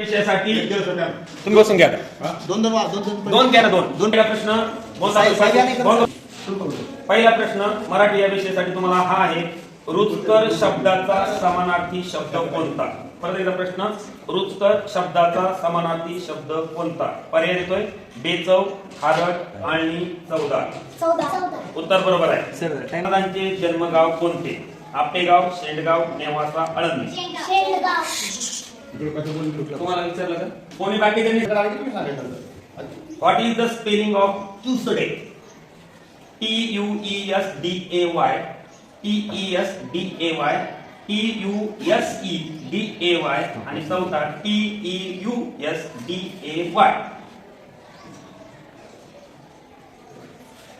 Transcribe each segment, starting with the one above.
विषयासाठी तुम्ही बसून घ्या आता. दोन दोन वा- दोन दोन दोन घ्या ना दोन. दोन पहिला प्रश्न. पहिला प्रश्न मराठी या विषयासाठी तुम्हाला हा आहे. रुचकर शब्दाचा समानार्थी शब्द कोणता? परत एकदा प्रश्न रुचकर शब्दाचा समानार्थी शब्द कोणता? पर्याय देतोय. बेचव खारट आणि चौदार चौदा. उत्तर बरोबर आहे. महाराजांचे जन्मगाव कोणते? आपेगाव शेंडगाव नेवासा आळंदी शेंडगाव. तुम्हाला विचारलं का? कोणी बाकी त्यांनी what is the spelling of Tuesday T U E S D A Y T E S D A Y T U S E D A Y आणि चौथा T E U S D A Y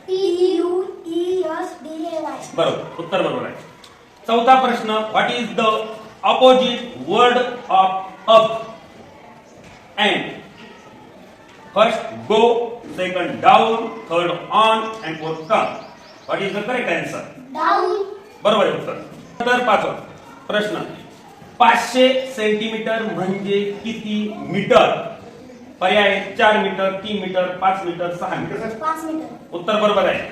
T U E S D A Y बरोबर. उत्तर बरोबर आहे. चौथा प्रश्न what is the opposite word of up and first go second down third on and fourth come what is the correct answer down बरोबर आहे उत्तर. तर पाचवा प्रश्न. पाचशे सेंटीमीटर म्हणजे किती मीटर? पर्याय आहेत चार मीटर तीन मीटर पाच मीटर सहा मीटर. पाच मीटर. उत्तर बरोबर आहे.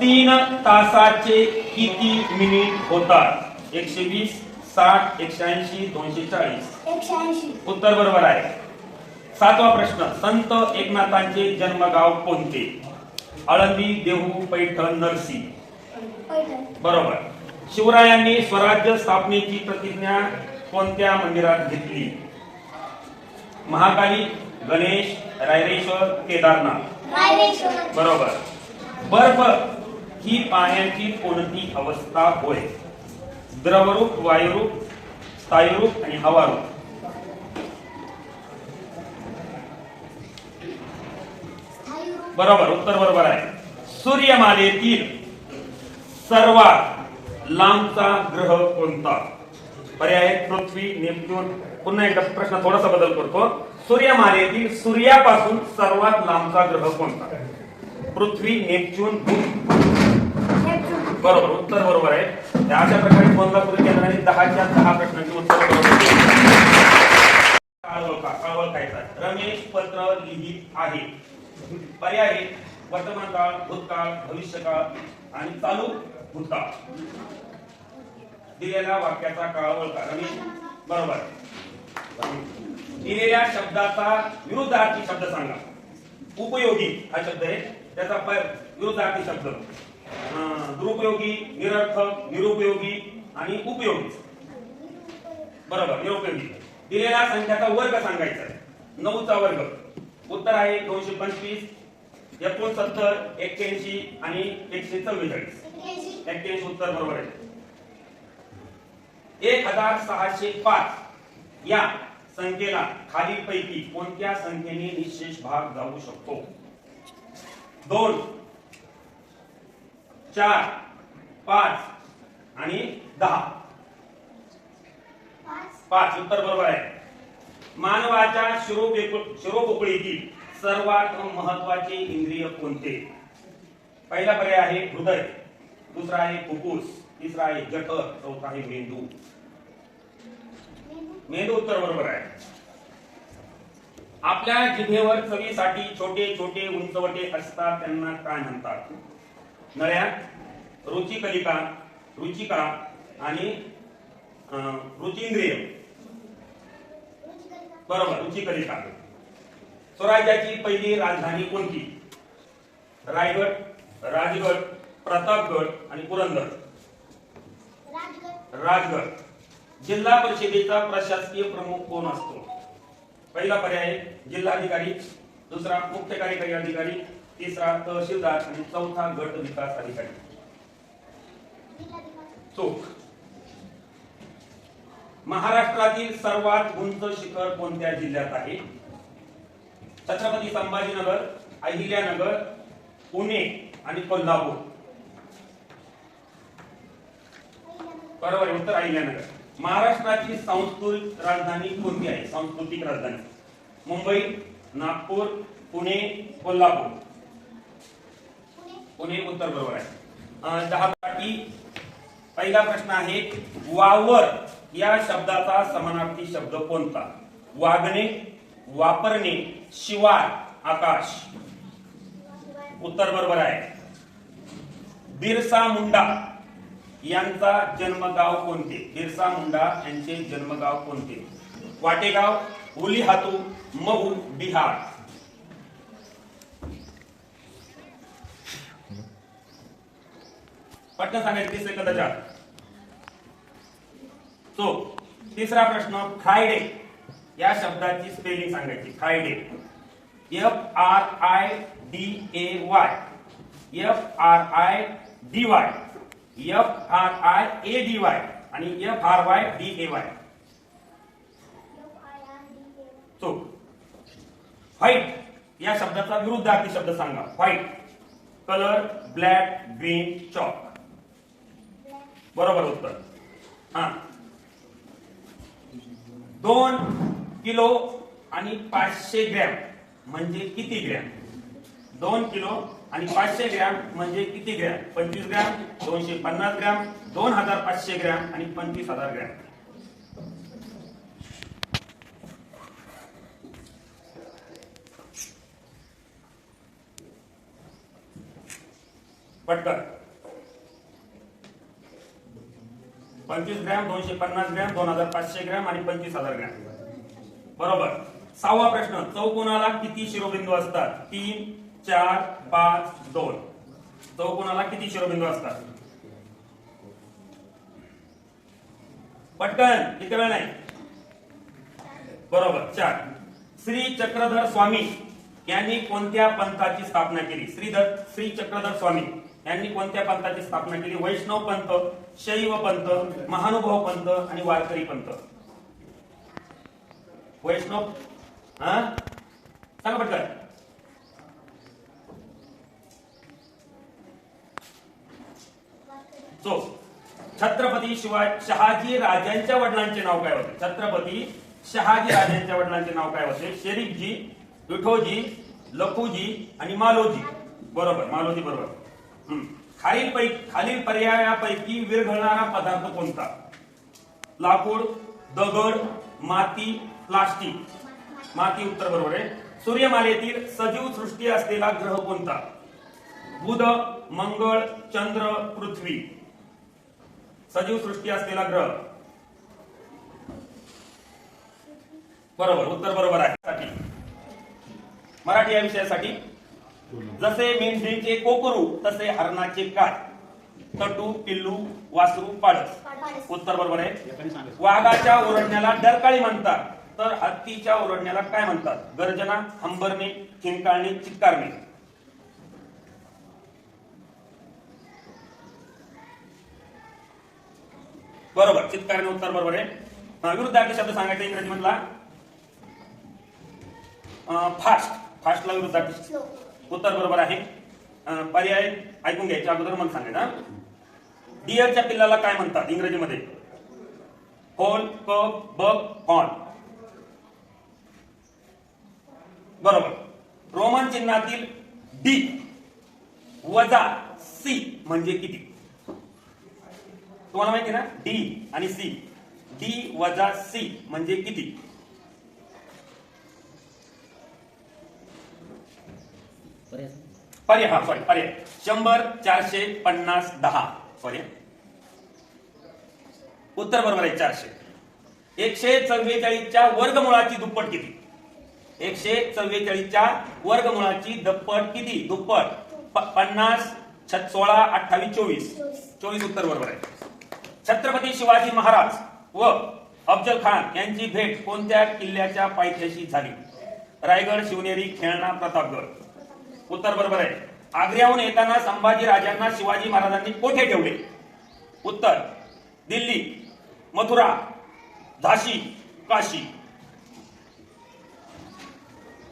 तीन तासाचे किती मिनिट होतात? एकशे वीस साठ एकशे ऐंशी दोनशे चाळीस. उत्तर बरोबर आहे. सातवा प्रश्न संत एकनाथांचे जन्मगाव कोणते? आळंदी देहू पैठण नरसी. बरोबर. शिवरायांनी स्वराज्य स्थापनेची प्रतिज्ञा कोणत्या मंदिरात घेतली? महाकाली गणेश रायरेश्वर केदारनाथ. बरोबर. बर्फ ही पाण्याची कोणती अवस्था होय? द्रवरूप वायुरूप स्थायीरूप आणि हवारूप. बरोबर उत्तर बरोबर आहे. सूर्यमालेतील सर्वात लांबचा ग्रह कोणता? पर्याय पृथ्वी नेपच्यून. पुन्हा एकदा प्रश्न थोडासा बदल करतो. सूर्यमालेतील सूर्यापासून सर्वात लांबचा ग्रह कोणता? पृथ्वी नेपच्यून. बरोबर उत्तर बरोबर आहे. त्या अशा प्रकारे कोल्हापूर केंद्राने दहाच्या दहा प्रश्नांची उत्तर रमेश पत्र लिहित आहे. पर्याय वर्तमान काळ भूतकाळ भविष्यकाळ आणि चालू भूतकाळ. दिलेल्या वाक्याचा काळ ओळखा. रमेश बरोबर. दिलेल्या शब्दाचा विरुद्धार्थी शब्द सांगा. उपयोगी हा शब्द आहे. त्याचा विरुद्धार्थी शब्द. दुरुपयोगी निरर्थक निरुपयोगी आणि उपयोगी. बरोबर निरुपयोगी. दिलेल्या संख्याचा वर्ग सांगायचा नऊचा वर्ग. उत्तर आहे दोनशे पंचवीस एकोणसत्तर एक्क्याऐंशी आणि एकशे चव्वेचाळीस. एक्क्याऐंशी एक्क्याऐंशी उत्तर बरोबर आहे. एक हजार सहाशे पाच या संख्येला खालीलपैकी कोणत्या संख्येने निशेष भाग जाऊ शकतो? दोन चार पाच आणि दहा. पाच उत्तर बरोबर आहे. मानवाच्या शिरोपोकळीतील सर्वात महत्त्वाचे इंद्रिय कोणते? पहिला पर्याय आहे हृदय दुसरा आहे फुफ्फुस तिसरा आहे जठर चौथा आहे मेंदू. मेंदू उत्तर बरोबर आहे. आपल्या जिभेवर चवीसाठी छोटे छोटे उंचवटे असतात त्यांना काय म्हणतात? नळ्या रुचिकलिका रुचिका आणि अं, रुचिंद्रिय बरोबर रुचिकलिका स्वराज्याची पहिली राजधानी कोणती? रायगड राजगड प्रतापगड आणि पुरंदर. राजगड. जिल्हा परिषदेचा प्रशासकीय प्रमुख कोण असतो? पहिला पर्याय जिल्हाधिकारी दुसरा मुख्य कार्यकारी अधिकारी तिसरा तहसीलदार आणि चौथा गट विकास अधिकारी. चोख. महाराष्ट्रातील सर्वात उंच शिखर कोणत्या जिल्ह्यात आहे? छत्रपती संभाजीनगर अहिल्यानगर पुणे आणि कोल्हापूर. बरोबर उत्तर अहिल्यानगर. महाराष्ट्राची सांस्कृतिक राजधानी कोणती आहे? सांस्कृतिक राजधानी. मुंबई नागपूर पुणे कोल्हापूर. पुणे उत्तर बरोबर आहे. अं, दहा साठी पहिला प्रश्न आहे वावर या शब्दाचा समानार्थी शब्द कोणता? वागणे वापरणे शिवार आकाश. उत्तर बरोबर आहे. बिरसा मुंडा यांचा जन्मगाव कोणते? बिरसा मुंडा यांचे जन्मगाव कोणते? वाटेगाव उलीहातू महू बिहार. पटकन सांगायचं तीस सेकंदाच्या सो तिसरा प्रश्न फ्रायडे या शब्दाची स्पेलिंग सांगायची. Friday F R I D A Y F R I D Y F R I A D Y आणि F R Y D A Y so white या शब्दाचा विरुद्धार्थी शब्द सांगा. White colour black green chalk बरोबर उत्तर. हा. दोन किलो आणि पाचशे ग्रॅम म्हणजे किती ग्रॅम? दोन किलो आणि पाचशे ग्रॅम म्हणजे किती ग्रॅम? पंचवीस ग्रॅम दोनशे पन्नास ग्रॅम दोन हजार पाचशे ग्रॅम आणि पंचवीस हजार ग्रॅम. पटकन. पंचवीस ग्रॅम दोनशे पन्नास ग्रॅम दोन हजार पाचशे ग्रॅम आणि पंचवीस हजार ग्रॅम. बरोबर. सहावा प्रश्न चौकोनाला किती शिरोबिंदू असतात? तीन चार पाच दोन. चौकोनाला किती शिरोबिंदू असतात? पटकन इकडे वेळ नाही. बरोबर चार. श्री चक्रधर स्वामी यांनी कोणत्या पंथाची स्थापना केली? श्रीधर श्री चक्रधर स्वामी. यांनी कोणत्या पंथाची स्थापना केली? वैष्णव पंथ शैव पंथ महानुभाव पंथ आणि वारकरी पंथ. वैष्णव हा? सांगा पटकन. सो छत्रपती शिवाय शहाजी राजांच्या वडिलांचे नाव काय होते? छत्रपती शहाजी राजांच्या वडिलांचे नाव काय होते? शरीफजी विठोजी लखूजी आणि मालोजी. बरोबर मालोजी बरोबर. खाली खालील खालील पर्यायापैकी विरघळणारा पदार्थ कोणता? लाकूड दगड माती प्लास्टिक. माती उत्तर बरोबर आहे. सूर्यमालेतील सजीव सृष्टी असलेला ग्रह कोणता? बुध मंगळ चंद्र पृथ्वी. सजीव सृष्टी असलेला ग्रह. बरोबर उत्तर बरोबर आहे. साठी. मराठी या विषयासाठी जसे मेंढीचे कोकरू तसे हरणाचे काय तटू पिल्लू वासरू पाडस. उत्तर बरोबर आहे? वाघाच्या ओरडण्याला डरकाळी म्हणतात. तर हत्तीच्या ओरडण्याला काय म्हणतात? गर्जना हंबरणे किंकाळणे चित्कारणे बरोबर. चित्कारणे उत्तर बरोबर आहे. विरुद्धार्थी शब्द सांगायचा इंग्रजी मधला फास्ट. फास्टला विरुद्धार्थी उत्तर बरोबर आहे. पर्याय ऐकून घ्यायच्या अगोदर मला सांगायचं डिअरच्या पिल्लाला काय म्हणतात इंग्रजीमध्ये? होल कप बग हॉर्न बरोबर. रोमन चिन्हातील डी वजा सी म्हणजे किती? तुम्हाला माहिती ना? डी आणि सी डी वजा सी म्हणजे किती? पर्याय. हा सॉरी पर्याय. शंभर चारशे पन्नास दहा. सॉरी उत्तर बरोबर आहे चारशे. एकशे चव्वेचाळीसच्या वर्गमुळाची दुप्पट किती? एकशे चव्वेचाळीसच्या वर्गमुळाची दुप्पट किती? दुप्पट. पन्नास छ- सोळा अठ्ठावीस चोवीस. चोवीस उत्तर बरोबर आहे. छत्रपती शिवाजी महाराज व अफजल खान यांची भेट कोणत्या किल्ल्याच्या पायथ्याशी झाली? रायगड शिवनेरी खेळणा प्रतापगड. उत्तर बरोबर आहे. आग्र्याहून येताना संभाजी राजांना शिवाजी महाराजांनी कोठे ठेवले? उत्तर दिल्ली मथुरा झाशी काशी.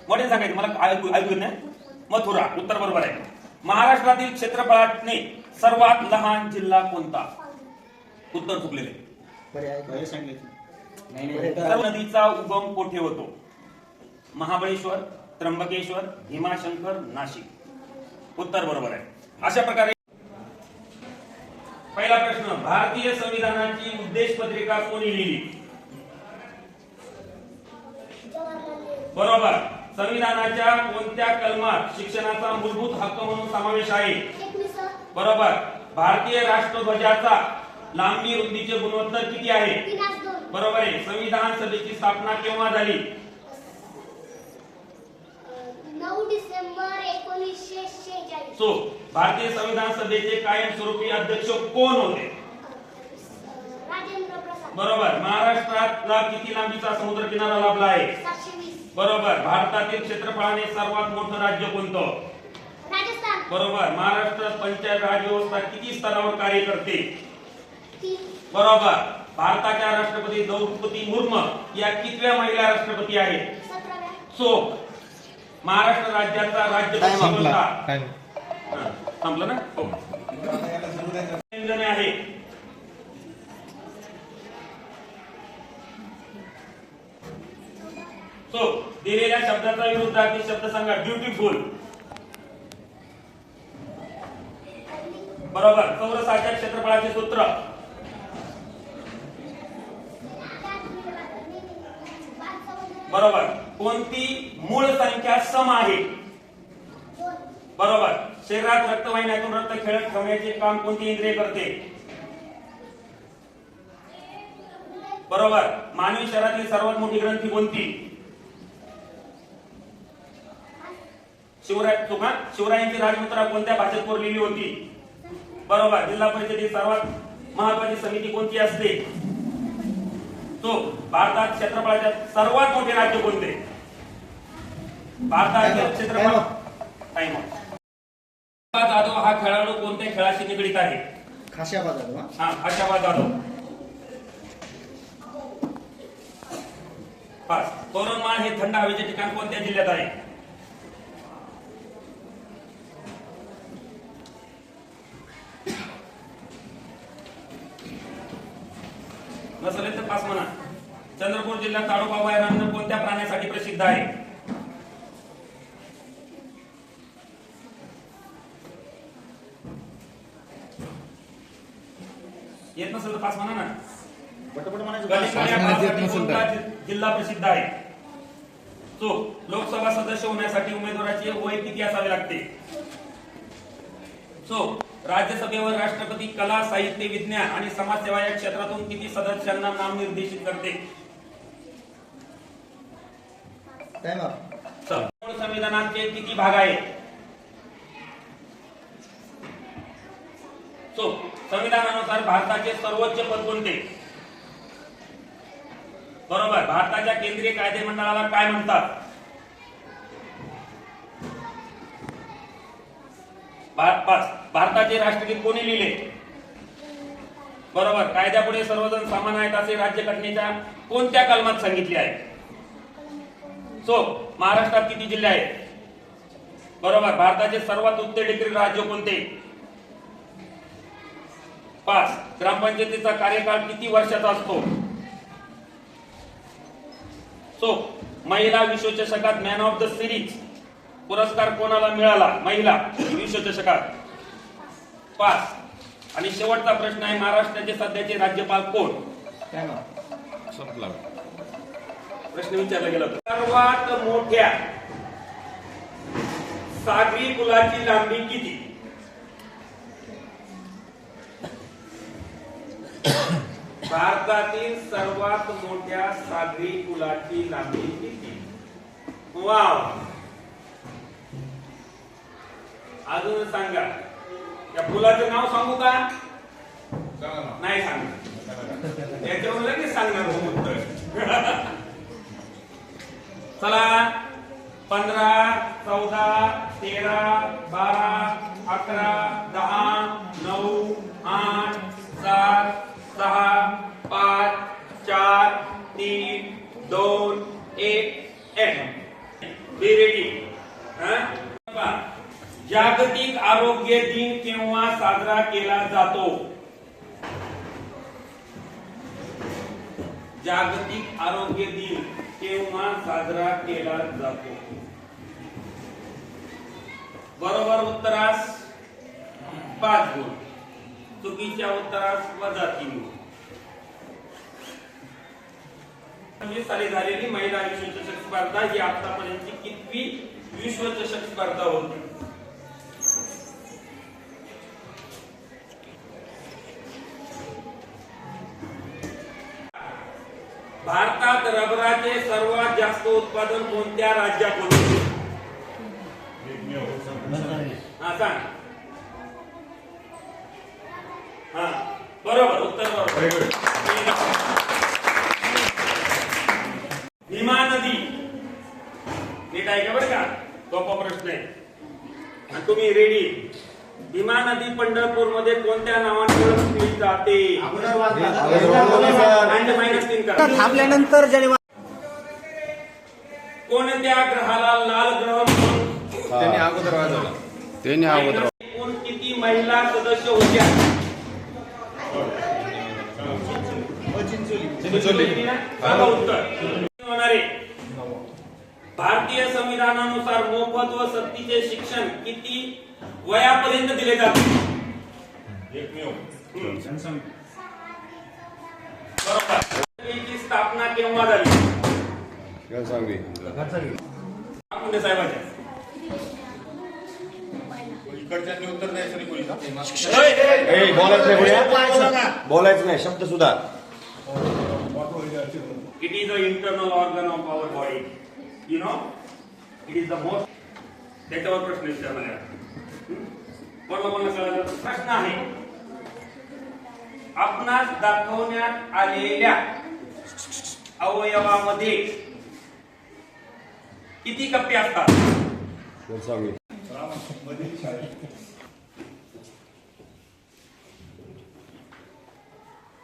वडील सांगायचे मला नाही. मथुरा उत्तर बरोबर आहे. महाराष्ट्रातील क्षेत्रफळाने सर्वात लहान जिल्हा कोणता? उत्तर चुकलेले. नदीचा उगम कोठे होतो? महाबळेश्वर त्र्यंबकेश्वर भीमाशंकर नाशिक. उत्तर बरोबर आहे. अशा प्रकारे पहिला प्रश्न भारतीय संविधानाची उद्देश पत्रिका कोणी लिहिली? बरोबर. संविधानाच्या कोणत्या कलमात शिक्षणाचा मूलभूत हक्क म्हणून समावेश आहे? बरोबर. भारतीय राष्ट्रध्वजाचा लांबी रुंदीचे गुणोत्तर किती आहे? बरोबर आहे. संविधान सभेची स्थापना केव्हा झाली? नऊ डिसेंबर एकोणीसशे शेहेचाळीस. सो भारतीय संविधान सभेचे कायमस्वरूपी अध्यक्ष कोण होते? राजेंद्र प्रसाद. बरोबर. महाराष्ट्रातला किती लांबीचा समुद्र किनारा लाभला आहे? सातशे वीस. बरोबर. भारतातील क्षेत्रफळाने सर्वात मोठं राज्य कोणतं? राजस्थान. बरोबर. महाराष्ट्रात पंचायत राज व्यवस्था किती स्तरावर कार्य करते? तीन. बरोबर. भारताच्या राष्ट्रपती द्रौपदी मुर्मू या कितव्या महिला राष्ट्रपती आहेत? सतराव्या. सो महाराष्ट्र राज्याचा राज्य संपला ना? हो. आहे सो दिलेल्या शब्दाचा विरुद्धार्थी शब्द सांगा. ब्युटिफुल बरोबर. चौरसाच्या क्षेत्रफळाचे सूत्र. बरोबर. कोणती मूळ संख्या सम आहे? बरोबर. शरीरात रक्तवाहिन्यातून रक्त खेळत ठेवण्याचे काम कोणती इंद्रिय करते? बरोबर. मानवी शरीरातील सर्वात मोठी ग्रंथी कोणती? शिवराय चुका शिवरायांची राजमुद्रा कोणत्या भाषेत कोरलेली होती? बरोबर. जिल्हा परिषदेची सर्वात महत्वाची समिती कोणती असते? तो भारतात क्षेत्रफळाच्या सर्वात मोठे राज्य कोणते? भारताचे क्षेत्रफळ टाइम जाधव हा खेळाडू कोणत्या खेळाशी निगडीत आहे? खाशा बाजार हा? आशाबाद जाधव. पाच तोरणमाळ हे थंड हवेचे ठिकाण कोणत्या जिल्ह्यात आहे? नसेल तर पाच म्हणा. चंद्रपूर जिल्ह्यात ताडोबा अभयारण्य कोणत्या प्राण्यासाठी प्रसिद्ध आहे? येत नसेल तर पाच म्हणा ना. जिल्हा प्रसिद्ध आहे? तो लोकसभा सदस्य होण्यासाठी उमेदवाराचे वय किती असावे लागते? सो राज्यसभेवर राष्ट्रपती कला साहित्य विज्ञान आणि समाजसेवा या क्षेत्रातून किती सदस्यांना नामनिर्देशित करते? संविधानाचे किती भाग आहेत? सो संविधानानुसार भारताचे सर्वोच्च पद कोणते? बरोबर भारताच्या केंद्रीय कायदे मंडळाला काय म्हणतात? भारताचे राष्ट्रगीत कोणी लिहिले? बरोबर. कायद्यापुढे सर्वजण समान आहेत असे राज्यघटनेच्या कोणत्या कलमात सांगितले आहे? सो महाराष्ट्रात किती जिल्हे आहेत? बरोबर. भारताचे सर्वात उत्तरेकडील राज्य कोणते? पाच. ग्रामपंचायतीचा कार्यकाळ किती वर्षाचा असतो? सो महिला विश्वचषकात मॅन ऑफ द सिरीज पुरस्कार कोणाला मिळाला? महिला. विश्वचषकात पाच. आणि शेवटचा प्रश्न आहे महाराष्ट्राचे सध्याचे राज्यपाल कोण? संपला. प्रश्न विचारला गेला. सर्वात मोठ्या सागरी पुलाची लांबी किती? भारतातील सर्वात मोठ्या सागरी पुलाची लांबी किती? वाव. अजून सांगा. या पुलाचं नाव सांगू का? नाही सांगणार. याच्यावर लगेच सांगणार हो उत्तर चला. पंधरा चौदा तेरा बारा अकरा दहा नऊ आठ सात सहा पाच चार तीन दोन एक एक बी रेडी जागतिक आरोग्य दिन केव्हा साजरा केला जातो. जागतिक आरोग्य दिन केव्हा साजरा केला जातो? बरोबर उत्तरास पाच गुण चुकीच्या उत्तरास वजा तीन गुण. पंचवीस साली झालेली महिला विश्वचषक स्पर्धा ही आतापर्यंतची कितवी विश्वचषक स्पर्धा होती? भारतात रबराचे सर्वात जास्त उत्पादन कोणत्या राज्यात होते? हा सांग. हा बरोबर उत्तर बरोबर. भीमा नदी. नीट ऐका बरं का? सोपा प्रश्न आहे. आणि तुम्ही रेडी भीमा नदी पंढरपूरमध्ये कोणत्या नावाने ओळखली जाते? आणि मायनस तीन करा थांबल्यानंतर ज्याने कोणत्या ग्रहाला लाल ग्रह म्हणून? त्यांनी अगोदर वाजवला. त्यांनी अगोदर एकूण किती महिला सदस्य होत्या? चिंचोली. सांगा उत्तर. होणार. आहे. भारतीय संविधानानुसार मोफत व सक्तीचे शिक्षण किती वयापर्यंत दिले जाते? हम्म. बरोबर. केव्हा झाली मुंडे साहेबांच्या इकडच्यांनी उत्तर द्यायचं नाही कोणी ए, बोलायचं नाही कोणी? बोलायचं नाही शब्द सुद्धा It is the internal organ of our body. You know, it is the most. त्याच्यावर प्रश्न विचारला. हं? कळलं? प्रश्न आहे आपणास दाखवण्यात आलेल्या अवयवामध्ये किती कप्पे असतात?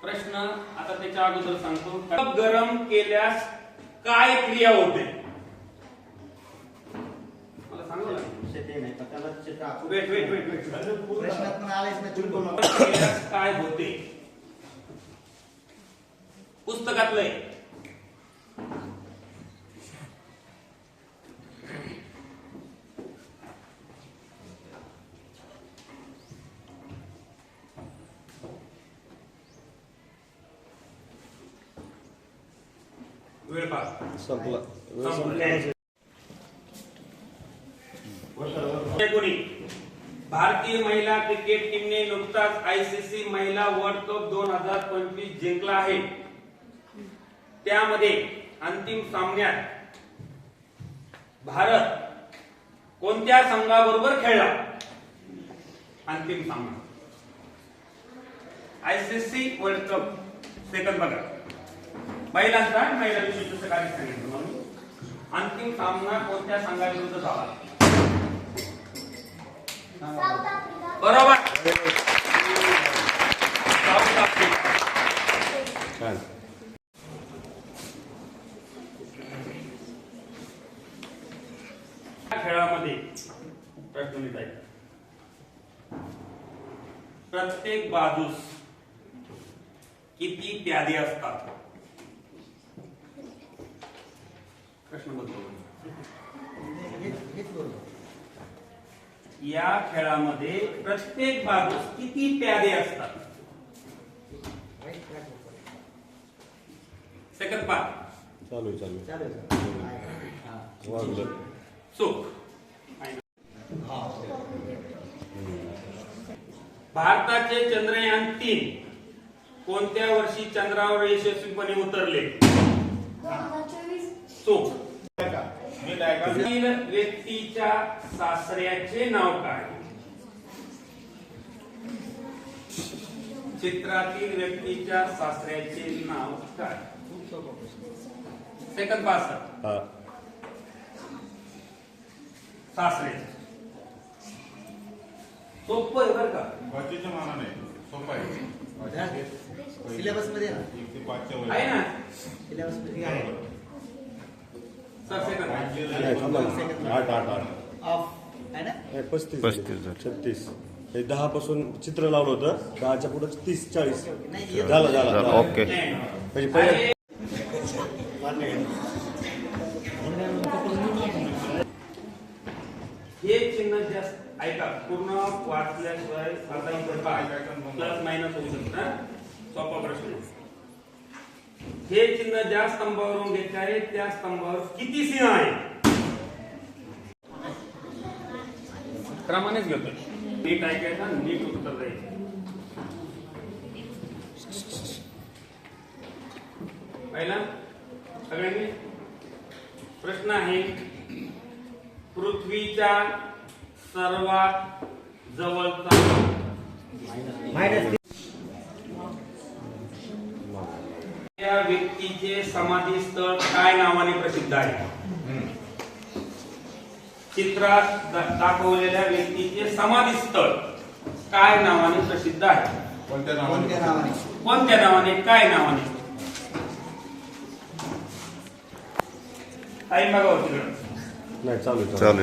प्रश्न आता त्याच्या अगोदर सांगतो. कप गरम केल्यास काय क्रिया होते? मला सांगू वेट वेट वेट वेट काय होते? पुस्तकातलंय वेळ संपला. भारतीय महिला क्रिकेट टीमने नुकताच आयसीसी महिला वर्ल्ड कप दोन हजार पंचवीस जिंकला आहे. त्यामध्ये अंतिम सामन्यात भारत कोणत्या संघाबरोबर खेळला? अंतिम सामना. ICC world cup. सेकंद बघा. महिलांचा आणि महिला विशेष कार्य सांगितलं. म्हणून अंतिम सामना कोणत्या संघाविरुद्ध झाला? बरोबर. South Africa. खेळामध्ये प्रश्न लिहिता प्रत्येक बाजूस किती प्यादे असतात? प्रश्न या खेळामध्ये प्रत्येक बाजूस किती प्यादे असतात? सेकंड पार्ट चालू चालू वाजलं. चूक. भारताचे चंद्रयान तीन. कोणत्या वर्षी चंद्रावर यशस्वीपणे उतरले? दोन तीन व्यक्तीच्या सासऱ्याचे नाव काय चित्रातील व्यक्तीच्या सासऱ्याचे नाव काय खूप सोपा प्रश्न सेकंड पास हा सासरे सोपं आहे बरं का बचेच्या मानाने सिलेबस मध्ये ते आहे ना सिलेबस मध्ये पस्तीस. छत्तीस. हे दहा पासून चित्र लावलं होतं. दहाच्या पुढे तीस चाळीस. झालं झालं. ओके. म्हणजे पहिले हे चिन्ह जास्त ऐका पूर्ण वाचल्याशिवाय प्लस मायनस होऊ शकतं. सोपा प्रश्न हे चिन्ह ज्या स्तंभावरून घेतले आहे त्या स्तंभावर किती सिंह आहे क्रमानेच घेतो. नीट ऐकायचा नीट उत्तर द्यायचं. पहिला सगळ्यांनी प्रश्न आहे पृथ्वीच्या सर्वात जवळचा त्या व्यक्तीचे समाधी स्थळ काय नावाने प्रसिद्ध आहे? चित्रात दाखवलेल्या व्यक्तीचे समाधी स्थळ काय नावाने प्रसिद्ध आहे? कोणत्या नावाने? कोणत्या नावाने? काय नावाने? टाईम बघा तिकडं. चालू आहे, चालू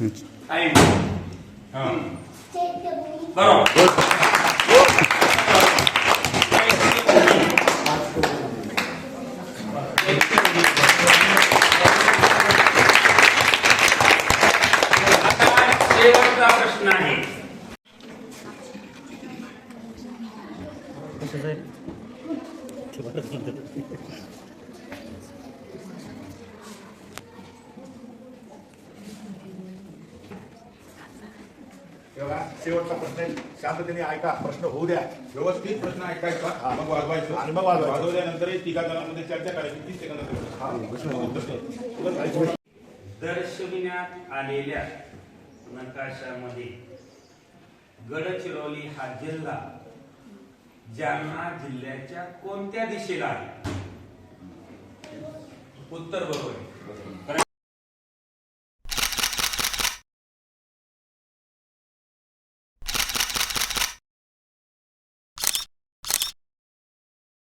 आहे टाईम शेवटचा प्रश्न आहे. शांततेने ऐका प्रश्न होऊ द्या. व्यवस्थित प्रश्न ऐकायचा. मग वाजवायचं. आणि मग वाजवायचं. वाजवल्यानंतर तिघा जणांमध्ये चर्चा करायची. तीस सेकंदात दर्शविण्यात आलेल्या नकाशामध्ये गडचिरोली हा जिल्हा जालना जिल्ह्याच्या कोणत्या दिशेला आहे? उत्तर बरोबर